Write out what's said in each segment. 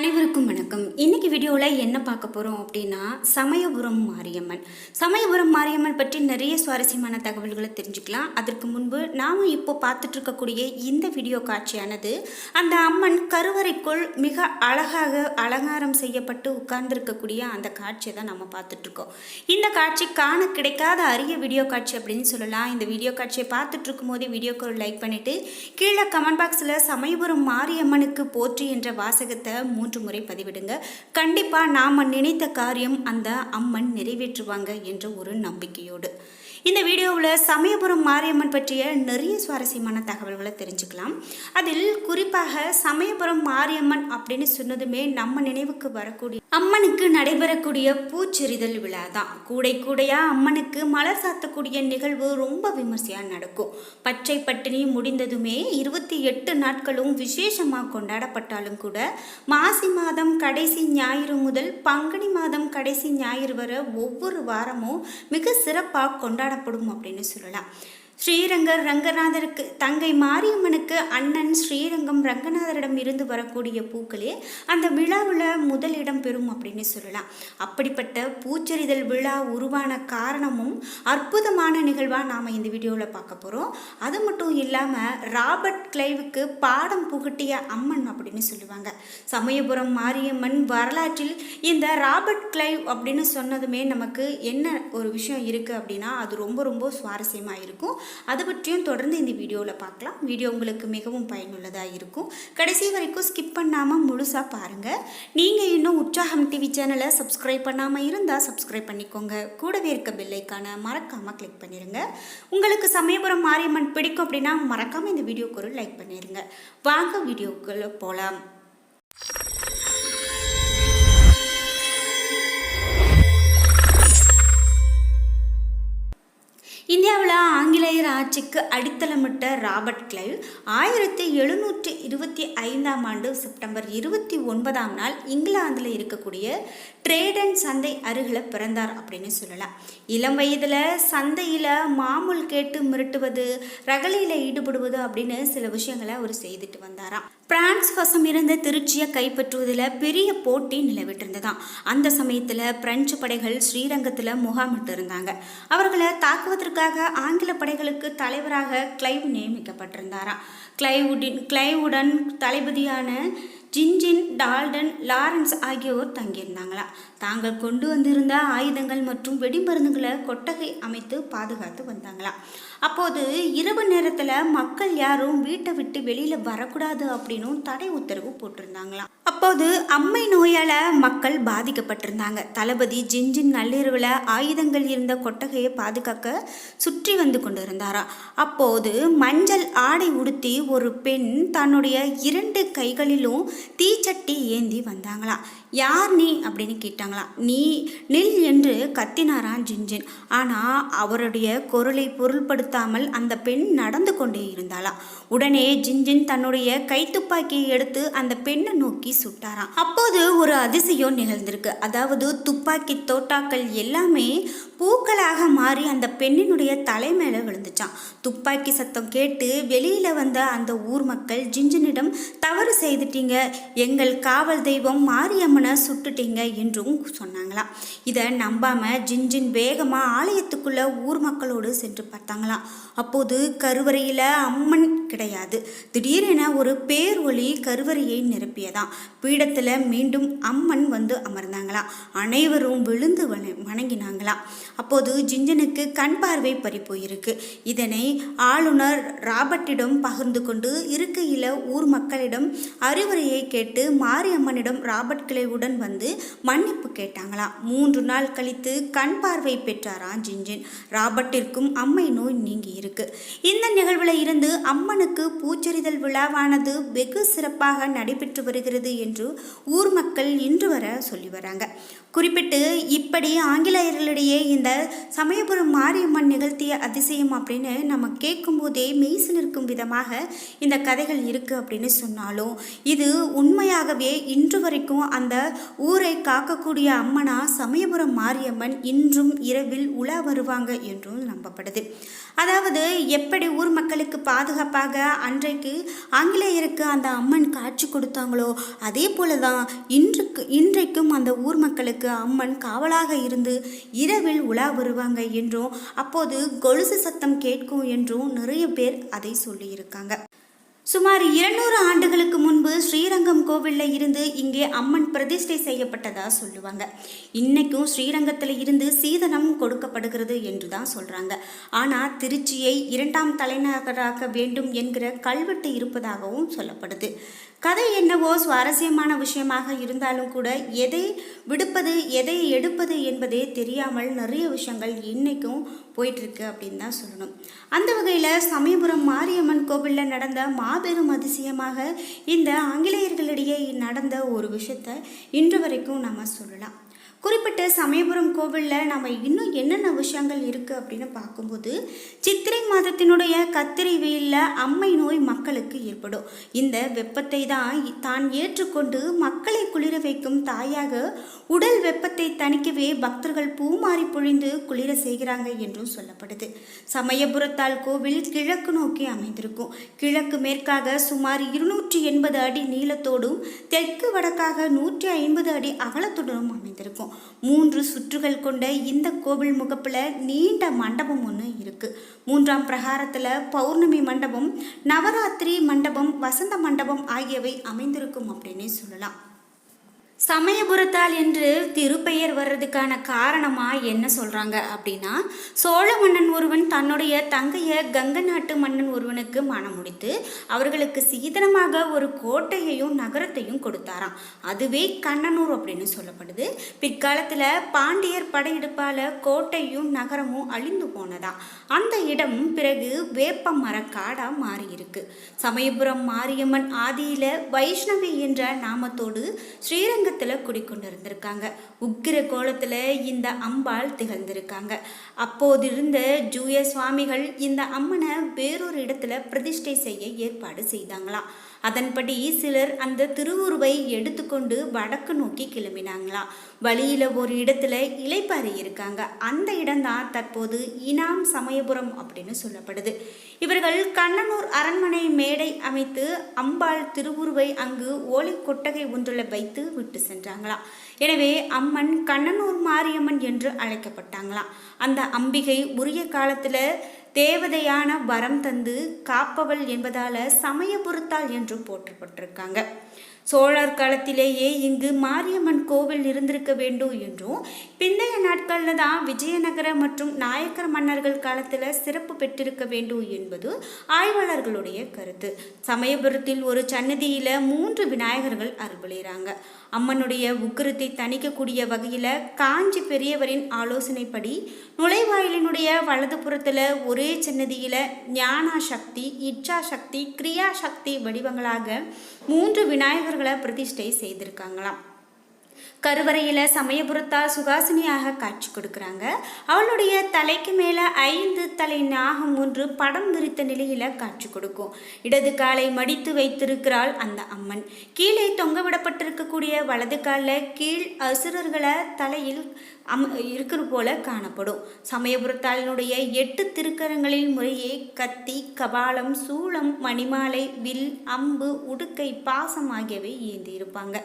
அனைவருக்கும் வணக்கம். இன்னைக்கு வீடியோவில் என்ன பார்க்க போகிறோம் அப்படின்னா சமயபுரம் மாரியம்மன். சமயபுரம் மாரியம்மன் பற்றி நிறைய சுவாரஸ்யமான தகவல்களை தெரிஞ்சுக்கலாம். அதற்கு முன்பு நாம் இப்போ பார்த்துட்ருக்கக்கூடிய இந்த வீடியோ காட்சியானது அந்த அம்மன் கருவறைக்குள் மிக அழகாக அலங்காரம் செய்யப்பட்டு உட்கார்ந்துருக்கக்கூடிய அந்த காட்சியை தான் நம்ம பார்த்துட்ருக்கோம் இந்த காட்சி காண கிடைக்காத அரிய வீடியோ காட்சி அப்படின்னு சொல்லலாம். இந்த வீடியோ காட்சியை பார்த்துட்ருக்கும் போதே வீடியோக்கு ஒரு லைக் பண்ணிவிட்டு கீழே கமெண்ட் பாக்ஸில் சமயபுரம் மாரியம்மனுக்கு போற்றி என்ற வாசகத்தை மூன்று முறை பதிவிடுங்க. கண்டிப்பாக நாம் நினைத்த காரியம் அந்த அம்மன் நிறைவேற்றுவாங்க என்ற ஒரு நம்பிக்கையோடு. இந்த வீடியோவில் சமயபுரம் மாரியம்மன் பற்றிய நிறைய சுவாரஸ்யமான தகவல்களை தெரிஞ்சுக்கலாம். அதில் குறிப்பாக சமயபுரம் மாரியம்மன் அப்படின்னு சொன்னதுமே நம்ம நினைவுக்கு வரக்கூடிய அம்மனுக்கு நடைபெறக்கூடிய பூச்செறிதல் விழா தான் கூடை கூடையாக அம்மனுக்கு மலர் சாத்தக்கூடிய நிகழ்வு ரொம்ப விமர்சையாக நடக்கும். பச்சை பட்டினி முடிந்ததுமே இருபத்தி எட்டு நாட்களும் விசேஷமாக கொண்டாடப்பட்டாலும் கூட மாசி மாதம் கடைசி ஞாயிறு முதல் பங்குனி மாதம் கடைசி ஞாயிறு வரை ஒவ்வொரு வாரமும் மிக சிறப்பாக கொண்டாடப்படும் அப்படின்னு சொல்லலாம். ஸ்ரீரங்கர் ரங்கநாதருக்கு தங்கை மாரியம்மனுக்கு அண்ணன் ஸ்ரீரங்கம் ரங்கநாதரிடம் இருந்து வரக்கூடிய பூக்களே அந்த விழாவில் முதலிடம் பெறும் அப்படின்னு சொல்லலாம். அப்படிப்பட்ட பூச்செறிதல் விழா உருவான காரணமும் அற்புதமான நிகழ்வாக நாம் இந்த வீடியோவில் பார்க்க போகிறோம் அது மட்டும் இல்லாமல் ராபர்ட் கிளைவுக்கு பாடம் புகட்டிய அம்மன் அப்படின்னு சொல்லுவாங்க. சமயபுரம் மாரியம்மன் வரலாற்றில் இந்த ராபர்ட் கிளைவ் அப்படின்னு சொன்னதுமே நமக்கு என்ன ஒரு விஷயம் இருக்குது அப்படின்னா அது ரொம்ப ரொம்ப சுவாரஸ்யமாக இருக்கும். அதை பற்றியும் தொடர்ந்து இந்த வீடியோவில் பார்க்கலாம். வீடியோ உங்களுக்கு மிகவும் பயனுள்ளதாக இருக்கும். கடைசி வரைக்கும் ஸ்கிப் பண்ணாமல் முழுசாக பாருங்கள் நீங்கள் இன்னும் உற்சாகம் டிவி சேனலை சப்ஸ்கிரைப் பண்ணாமல் இருந்தால் சப்ஸ்கிரைப் பண்ணிக்கோங்க. கூடவே இருக்க பெல்லைக்கான மறக்காமல் கிளிக் பண்ணிடுங்க உங்களுக்கு சமயபுரம் மாரியம்மன் பிடிக்கும் அப்படின்னா மறக்காமல் இந்த வீடியோக்கு ஒரு லைக் பண்ணிடுங்க வாங்க வீடியோக்குள்ளே போகலாம் இந்தியாவில் ஆங்கிலேயர் ஆட்சிக்கு அடித்தளமிட்ட ராபர்ட் கிளைவ் ஆயிரத்தி எழுநூற்றி இருபத்தி ஐந்தாம் ஆண்டு செப்டம்பர் இருபத்தி ஒன்பதாம் நாள் இங்கிலாந்தில் இருக்கக்கூடிய ட்ரேடன் சந்தை அருகில் பிறந்தார் அப்படின்னு சொல்லலாம். இளம் வயதில் சந்தையில் மாமூல் கேட்டு மிரட்டுவது ரகலையில் ஈடுபடுவது அப்படின்னு சில விஷயங்களை அவர் செய்துட்டு வந்தாராம். பிரான்ஸ் வசம் இருந்த திருச்சியை கைப்பற்றுவதில் பெரிய போட்டி நிலவிட்டிருந்ததாம். அந்த சமயத்தில் பிரெஞ்சு படைகள் ஸ்ரீரங்கத்தில் முகாமிட்டு இருந்தாங்க அவர்களை தாக்குவதற்காக ஆங்கில படைகளுக்கு தலைவராக கிளைவ் நியமிக்கப்பட்டிருந்தாராம். கிளைவுடின் கிளைவுடன் தளபதியான ஜின்ஜின் டால்டன் லாரன்ஸ் ஆகியோர் தங்கியிருந்தாங்களாம். தாங்கள் கொண்டு வந்திருந்த ஆயுதங்கள் மற்றும் வெடிமருந்துகளை கொட்டகை அமைத்து பாதுகாத்து வந்தாங்களாம். அப்போது இரவு நேரத்தில் மக்கள் யாரும் வீட்டை விட்டு வெளியில் வரக்கூடாது அப்படின்னும் தடை உத்தரவு போட்டிருந்தாங்களாம். அப்போது அம்மை நோயால் மக்கள் பாதிக்கப்பட்டிருந்தாங்க. தளபதி ஜின்ஜின் நள்ளிரவில் ஆயுதங்கள் இருந்த கொட்டகையை பாதுகாக்க சுற்றி வந்து கொண்டிருந்தாராம் அப்போது மஞ்சள் ஆடை உடுத்தி ஒரு பெண் தன்னுடைய இரண்டு கைகளிலும் தீச்சட்டி ஏந்தி வந்தாங்களாம் யார் நீ? அப்படின்னு கேட்டாங்களாம் நீ நில் என்று கத்தினாராம் ஜின்ஜின். ஆனால் அவருடைய குரலை பொருள்படுத்த பொருள்படுத்தாமல் அந்த பெண் நடந்து கொண்டே இருந்தாளாம் உடனே ஜின்ஜின் தன்னுடைய கைத்துப்பாக்கியை எடுத்து அந்த பெண்ணை நோக்கி சுட்டாராம். அப்போது ஒரு அதிசயம் நிகழ்ந்திருக்கு. அதாவது துப்பாக்கி தோட்டாக்கள் எல்லாமே பூக்களாக மாறி அந்த பெண்ணினுடைய தலை மேலே விழுந்துச்சான் துப்பாக்கி சத்தம் கேட்டு வெளியில் வந்த அந்த ஊர் மக்கள் ஜின்ஜினிடம் தவறு செய்துட்டீங்க. எங்கள் காவல் தெய்வம் மாரியம்மனை சுட்டுட்டீங்க என்றும் சொன்னாங்களாம். இதை நம்பாம ஜின்ஜின் வேகமாக ஆலயத்துக்குள்ளே ஊர் மக்களோடு சென்று பார்த்தாங்களாம். அப்போது கருவறையில் அம்மன் கிடையாது. திடீரென ஒரு பேர் ஒளி கருவறையை நிரப்பியதாம். பீடத்தில் மீண்டும் அம்மன் வந்து அமர்ந்தாங்களாம். அனைவரும் விழுந்து வண வணங்கினாங்களாம். அப்போது ஜிஞ்சனுக்கு கண் பார்வை பறி போயிருக்கு. இதனை ஆளுநர் ராபர்ட்டிடம் பகிர்ந்து கொண்டு இருக்கையில் ஊர் மக்களிடம் அறிவுரையை கேட்டு மாரியம்மனிடம் ராபர்ட் கிளைவுடன் வந்து மன்னிப்பு கேட்டாங்களாம். மூன்று நாள் கழித்து கண் பார்வை பெற்றாராம் ஜிஞ்சின். ராபர்ட்டிற்கும் அம்மை நோய் நீங்கி இருக்கு இந்த நிகழ்வில் இருந்து அம்மன் அம்மனுக்கு பூச்செறிதல் விழாவானது வெகு சிறப்பாக நடைபெற்று வருகிறது என்று ஊர் மக்கள் இன்று வர சொல்லி வராங்க. குறிப்பிட்டு இப்படி ஆங்கிலேயர்களிடையே இந்த சமயபுரம் மாரியம்மன் நிகழ்த்திய அதிசயம் அப்படின்னு நம்ம கேட்கும்போதே மெய்சு நிற்கும் விதமாக இந்த கதைகள் இருக்குது அப்படின்னு சொன்னாலும் இது உண்மையாகவே இன்று வரைக்கும் அந்த ஊரை காக்கக்கூடிய அம்மனா சமயபுரம் மாரியம்மன் இன்றும் இரவில் உலா வருவாங்க என்றும் நம்பப்படுது. அதாவது எப்படி ஊர் மக்களுக்கு பாதுகாப்பாக அன்றைக்கு ஆங்கிலேயருக்கு அந்த அம்மன் காட்சி கொடுத்தாங்களோ அதே போல தான் இன்றுக்கு இன்றைக்கும் அந்த ஊர் மக்களுக்கு அம்மன் காவலாக இருந்து இரவில் உலா வருவாங்க என்றும் அப்போது கொலுசு சத்தம் கேட்கும் என்றும் நிறைய பேர் அதை சொல்லியிருக்காங்க. சுமார் இருநூறு ஆண்டுகளுக்கு முன்பு ஸ்ரீ கோவிலில் இருந்து இங்கே அம்மன் பிரதிஷ்டை செய்யப்பட்டதாக சொல்லுவாங்க. இன்றைக்கும் ஸ்ரீரங்கத்தில் இருந்து சீதனம் கொடுக்கப்படுகிறது என்று தான் சொல்கிறாங்க ஆனால் திருச்சியை இரண்டாம் தலைநகராக்க வேண்டும் என்கிற கல்வெட்டு இருப்பதாகவும் சொல்லப்படுது. கதை என்னவோ சுவாரஸ்யமான விஷயமாக இருந்தாலும் கூட எதை விடுப்பது எதை எடுப்பது என்பதே தெரியாமல் நிறைய விஷயங்கள் இன்றைக்கும் போயிட்டுருக்கு அப்படின்னு தான் சொல்லணும். அந்த வகையில் சமயபுரம் மாரியம்மன் கோவிலில் நடந்த மாபெரும் அதிசயமாக இந்த ஆங்கிலேயர்களிடையே நடந்த ஒரு விஷயத்தை இன்று வரைக்கும் நம்ம சொல்லலாம். குறிப்பிட்ட சமயபுரம் கோவிலில் நம்ம இன்னும் என்னென்ன விஷயங்கள் இருக்குது அப்படின்னு பார்க்கும்போது சித்திரை மாதத்தினுடைய கத்திரை வெயிலில் அம்மை நோய் மக்களுக்கு ஏற்படும். இந்த வெப்பத்தை தான் தான் ஏற்றுக்கொண்டு மக்களை குளிர வைக்கும் தாயாக உடல் வெப்பத்தை தணிக்கவே பக்தர்கள் பூமாரி பொழிந்து குளிர செய்கிறாங்க என்றும் சொல்லப்படுது. சமயபுரத்தால் கோவில் கிழக்கு நோக்கி அமைந்திருக்கும். கிழக்கு மேற்காக சுமார் இருநூற்றி எண்பது அடி நீளத்தோடும் தெற்கு வடக்காக நூற்றி ஐம்பது அடி அகலத்துடனும் அமைந்திருக்கும். மூன்று சுற்றுகள் கொண்ட இந்த கோவில் முகப்பில் நீண்ட மண்டபம் ஒன்று இருக்குது மூன்றாம் பிரகாரத்தில் பௌர்ணமி மண்டபம் நவராத்திரி மண்டபம் வசந்த மண்டபம் ஆகியவை அமைந்திருக்கும் அப்படின்னே சொல்லலாம். சமயபுரத்தால் என்று திருப்பெயர் வர்றதுக்கான காரணமாக என்ன சொல்கிறாங்க அப்படின்னா சோழ மன்னன் ஒருவன் தன்னுடைய தங்கையை கங்க நாட்டு மன்னன் ஒருவனுக்கு மனம் முடித்து அவர்களுக்கு சீதனமாக ஒரு கோட்டையையும் நகரத்தையும் கொடுத்தாராம். அதுவே கண்ணனூர் அப்படின்னு சொல்லப்படுது. பிற்காலத்தில் பாண்டியர் படையெடுப்பால் கோட்டையும் நகரமும் அழிந்து போனதா? அந்த இடம் பிறகு வேப்ப மரக்காடாக மாறியிருக்கு சமயபுரம் மாரியம்மன் ஆதியில் வைஷ்ணவி என்ற நாமத்தோடு ஸ்ரீரங்க ஸ்ரீரங்கத்தில் குடிக்கொண்டிருந்திருக்காங்க. உக்கிர கோலத்தில் இந்த அம்பாள் திகழ்ந்திருக்காங்க. அப்போதிருந்த ஜூய சுவாமிகள் இந்த அம்மனை வேறொரு இடத்துல பிரதிஷ்டை செய்ய ஏற்பாடு செய்தாங்களாம். அதன்படி சிலர் அந்த திருவுருவை எடுத்துக்கொண்டு வடக்கு நோக்கி கிளம்பினாங்களாம். வழியில் ஒரு இடத்துல இலைப்பாறை இருக்காங்க. அந்த இடம்தான் தற்போது இனாம் சமயபுரம் அப்படின்னு சொல்லப்படுது. இவர்கள் கண்ணனூர் அரண்மனை மேடை அமைத்து அம்பாள் திருவுருவை அங்கு ஓலை கொட்டகை ஒன்றில் வைத்து விட்டு சென்றாங்களாம் எனவே அம்மன் கண்ணனூர் மாரியம்மன் என்று அழைக்கப்பட்டாங்களாம் அந்த அம்பிகை உரிய காலத்தில் தேவதையான வரம் தந்து காப்பவள் என்பதால் சமயபுரத்தாள் என்று போற்றப்பட்டிருக்காங்க. சோழர் காலத்திலேயே இங்கு மாரியம்மன் கோவில் இருந்திருக்க வேண்டும் என்றும் பிந்தைய நாட்களில் தான் விஜயநகர மற்றும் நாயக்கர் மன்னர்கள் காலத்தில் சிறப்பு பெற்றிருக்க வேண்டும் என்பது ஆய்வாளர்களுடைய கருத்து. சமயபுரத்தில் ஒரு சன்னதியில் மூன்று விநாயகர்கள் அருள்புகிறாங்க அம்மனுடைய உக்கிரத்தை தணிக்கக்கூடிய வகையில் காஞ்சி பெரியவரின் ஆலோசனைப்படி நுழைவாயிலினுடைய வலது புறத்தில் ஒரே சன்னதியில் ஞானா சக்தி இச்சா சக்தி கிரியா சக்தி வடிவங்களாக மூன்று விநாயகர்களை பிரதிஷ்டை செய்திருக்காங்களாம். கருவறையில் சமயபுரத்தால் சுகாசினியாக காட்சி கொடுக்குறாங்க. அவளுடைய தலைக்கு மேலே ஐந்து தலை நாகம் ஒன்று படம் விரித்த நிலையில் காட்சி கொடுக்கும். இடது காலை மடித்து வைத்திருக்கிறாள் அந்த அம்மன். கீழே தொங்க இருக்கக்கூடிய வலது காலில் கீழ் அசுரர்களை தலையில் அம் இருக்கிற போல காணப்படும். சமயபுரத்தாளினுடைய எட்டு திருக்கரங்களில் முறையே கத்தி கபாலம் சூளம் மணிமாலை வில் அம்பு உடுக்கை பாசம் ஆகியவை ஏந்தி இருப்பாங்க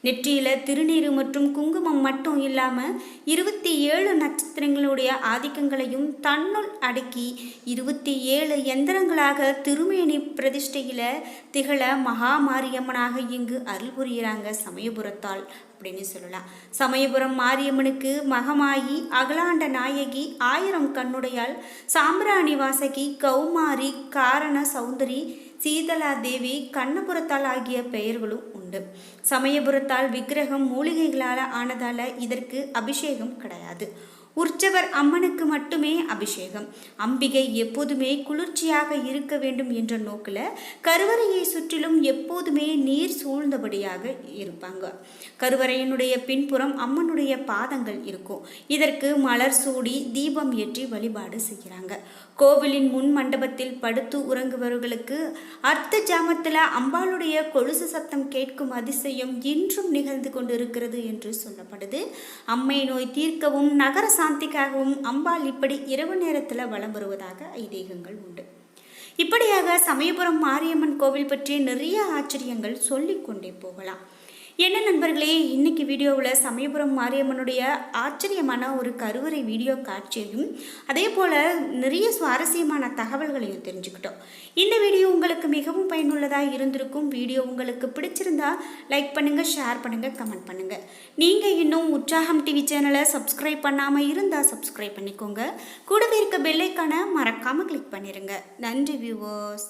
நெற்றியில் திருநீர் மற்றும் குங்குமம் மட்டும் இல்லாமல் இருபத்தி ஏழு நட்சத்திரங்களுடைய ஆதிக்கங்களையும் தன்னுள் அடக்கி இருபத்தி ஏழு எந்திரங்களாக திருமேனி பிரதிஷ்டையில் திகழ மகாமாரியம்மனாக இங்கு அருள் புரிகிறாங்க சமயபுரத்தால் அப்படின்னு சொல்லலாம். சமயபுரம் மாரியம்மனுக்கு மகமாயி அகலாண்ட நாயகி ஆயிரம் கண்ணுடையால் சாம்பிராணி வாசகி கௌமாரி காரண சௌந்தரி சீதலா தேவி கண்ணபுரத்தால் ஆகிய பெயர்களும் உண்டு. சமயபுரத்தால் விக்கிரகம் மூலிகைகளால் ஆனதால் இதற்கு அபிஷேகம் கிடையாது. உற்சவர் அம்மனுக்கு மட்டுமே அபிஷேகம். அம்பிகை எப்போதுமே குளிர்ச்சியாக இருக்க வேண்டும் என்ற நோக்கில் கருவறையை சுற்றிலும் எப்போதுமே நீர் சூழ்ந்தபடியாக இருப்பாங்க. கருவறையினுடைய பின்புறம் அம்மனுடைய பாதங்கள் இருக்கும். இதற்கு மலர் சூடி தீபம் ஏற்றி வழிபாடு செய்கிறாங்க. கோவிலின் முன் மண்டபத்தில் படுத்து உறங்குபவர்களுக்கு அர்த்த ஜாமத்தில் அம்பாளுடைய கொலுசு சத்தம் கேட்கும் அதிசயம் இன்றும் நிகழ்ந்து கொண்டிருக்கிறது என்று சொல்லப்படுது. அம்மை நோய் தீர்க்கவும் நகர சாந்திக்காகவும் அம்பாள் இப்படி இரவு நேரத்தில் வலம் வருவதாக ஐதீகங்கள் உண்டு. இப்படியாக சமயபுரம் மாரியம்மன் கோவில் பற்றி நிறைய ஆச்சரியங்கள் சொல்லிக்கொண்டே போகலாம். என்ன நண்பர்களே இன்னைக்கு வீடியோவில் சமயபுரம் மாரியம்மனுடைய ஆச்சரியமான ஒரு கருவறை வீடியோ காட்சியையும் அதே போல் நிறைய சுவாரஸ்யமான தகவல்களையும் தெரிஞ்சுக்கிட்டோம். இந்த வீடியோ உங்களுக்கு மிகவும் பயனுள்ளதாக இருந்திருக்கும். வீடியோ உங்களுக்கு பிடிச்சிருந்தா லைக் பண்ணுங்கள் ஷேர் பண்ணுங்கள் கமெண்ட் பண்ணுங்கள் நீங்கள் இன்னும் உற்சாகம் டிவி சேனலை சப்ஸ்கிரைப் பண்ணாமல் இருந்தால் சப்ஸ்கிரைப் பண்ணிக்கோங்க. கூடவே இருக்க பெல்லைக்கான மறக்காமல் கிளிக் பண்ணிடுங்க நன்றி வியூவர்ஸ்